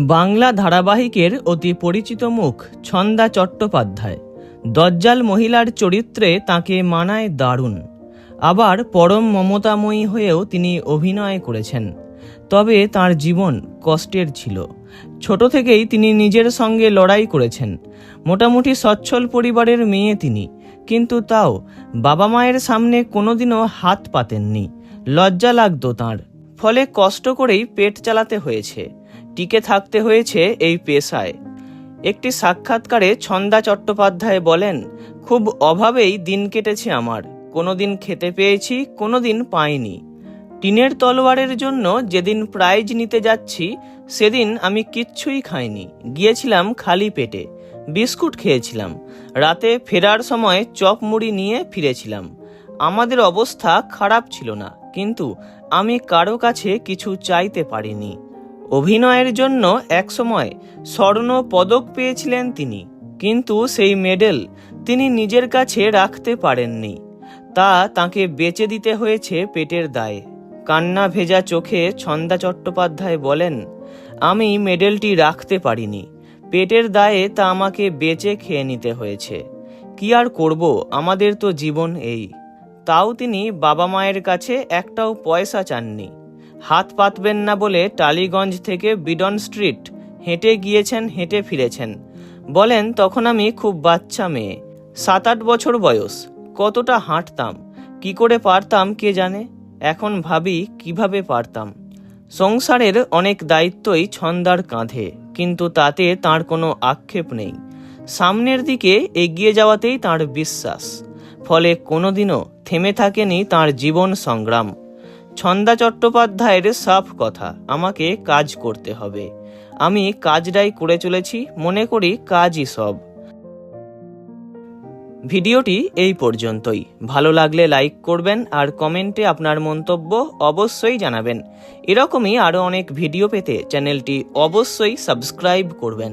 বাংলা ধারাবাহিকের অতি পরিচিত মুখ ছন্দা চট্টোপাধ্যায়। দজ্জাল মহিলার চরিত্রে তাকে মানায় দারুণ। আবার পরম মমতাময়ী হয়েও তিনি অভিনয় করেছেন। তবে তার জীবন কষ্টের ছিল। ছোট থেকেই তিনি নিজের সঙ্গে লড়াই করেছেন। মোটামুটি সচ্ছল পরিবারের মেয়ে তিনি। কিন্তু তাও বাবা মায়ের সামনে কোনোদিনও হাত পাতেননি। লজ্জা লাগতো তাঁর। ফলে কষ্ট করেই পেট চালাতে হয়েছে। টিকে থাকতে হয়েছে এই পেশায়। একটি সাক্ষাৎকারে ছন্দা চট্টোপাধ্যায় বলেন, খুব অভাবেই দিন কেটেছে আমার। কোনোদিন খেতে পেয়েছি, কোনোদিন পাইনি। টিনের তলোয়ারের জন্য যেদিন প্রাইজ নিতে যাচ্ছি, সেদিন আমি কিচ্ছুই খাইনি। গিয়েছিলাম খালি পেটে। বিস্কুট খেয়েছিলাম। রাতে ফেরার সময় চপ মুড়ি নিয়ে ফিরেছিলাম। আমাদের অবস্থা খারাপ ছিল না, কিন্তু আমি কারও কাছে কিছু চাইতে পারিনি। অভিনয়ের জন্য একসময় স্বর্ণ পদক পেয়েছিলেন তিনি। কিন্তু সেই মেডেল তিনি নিজের কাছে রাখতে পারেননি। তা তাকে বেচে দিতে হয়েছে পেটের দায়ে। কান্না ভেজা চোখে ছন্দা চট্টোপাধ্যায় বলেন, আমি মেডেলটি রাখতে পারিনি। পেটের দায়ে তা আমাকে বেচে খেয়ে নিতে হয়েছে। কি আর করব? আমাদের তো জীবন এই। তাও তিনি বাবা মায়ের কাছে একটাও পয়সা চাননি। হাত পাতবেন না বলে টালিগঞ্জ থেকে বিডন স্ট্রিট হেঁটে গিয়েছেন, হেঁটে ফিরেছেন। বলেন, তখন আমি খুব বাচ্চা মেয়ে সাত আট বছর বয়স, কতটা হাঁটতাম, কি করে পারতাম কে জানে? এখন ভাবি, কীভাবে পারতাম? সংসারের অনেক দায়িত্বই ছন্দার কাঁধে, কিন্তু তাতে তার কোনো আক্ষেপ নেই। সামনের দিকে এগিয়ে যাওয়াতেই তার বিশ্বাস, ফলে কোনোদিনও থেমে থাকেনি তার জীবন সংগ্রাম। ছন্দা চট্টোপাধ্যায়ের সাফ কথা, আমাকে কাজ করতে হবে। আমি কাজটাই করে চলেছি, মনে করি কাজই সব। ভিডিওটি এই পর্যন্তই। ভালো লাগলে লাইক করবেন আর কমেন্টে আপনার মন্তব্য অবশ্যই জানাবেন। এরকমই আরও অনেক ভিডিও পেতে চ্যানেলটি অবশ্যই সাবস্ক্রাইব করবেন।